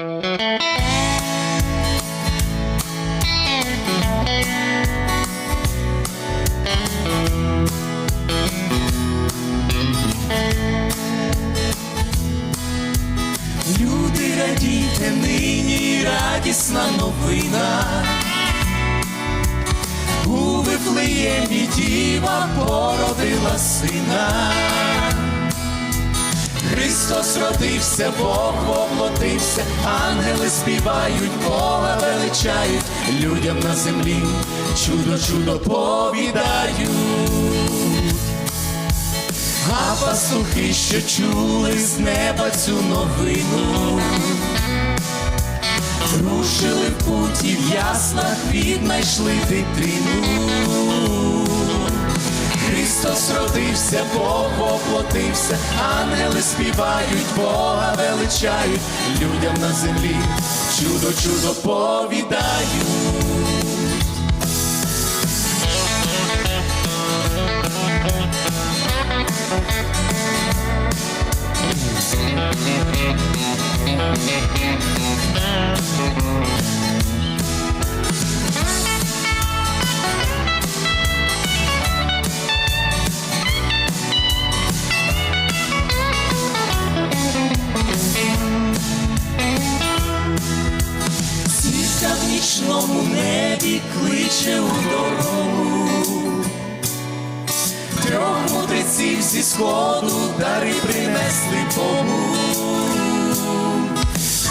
Люди радійте нині радісна новина. У Вифлеємі діва породила сина. Христос родився, Бог воплотився, ангели співають, Бога величають, людям на землі чудо, чудо повідають. А пастухи, що чули з неба цю новину, рушили в путі в яслах, віднайшли дитину. Христос родився, Бог воплотився, ангели співають, Бога величають, людям на землі чудо, чудо повідають. Кличе у дорогу. Трьох мудреців зі сходу дари принесли Богу.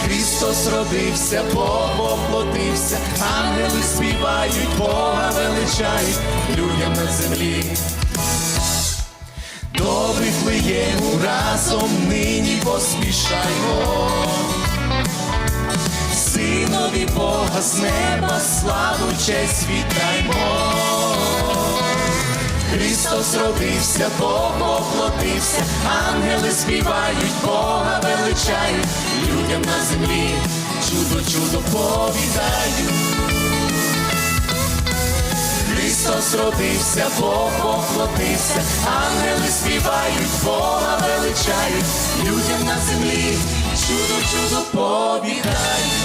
Христос родився, Бог воплотився, ангели співають, Бога величають людям на землі. До Вифлеєму разом нині поспішаймо. Бога з неба славу честь вітаймо. Христос родився, Бог оплотився, ангели співають, Бога величають, людям на землі чудо, чудо повідають. Христос родився, Бог оплотився, ангели співають, Бога величають, людям на землі чудо, чудо повідають.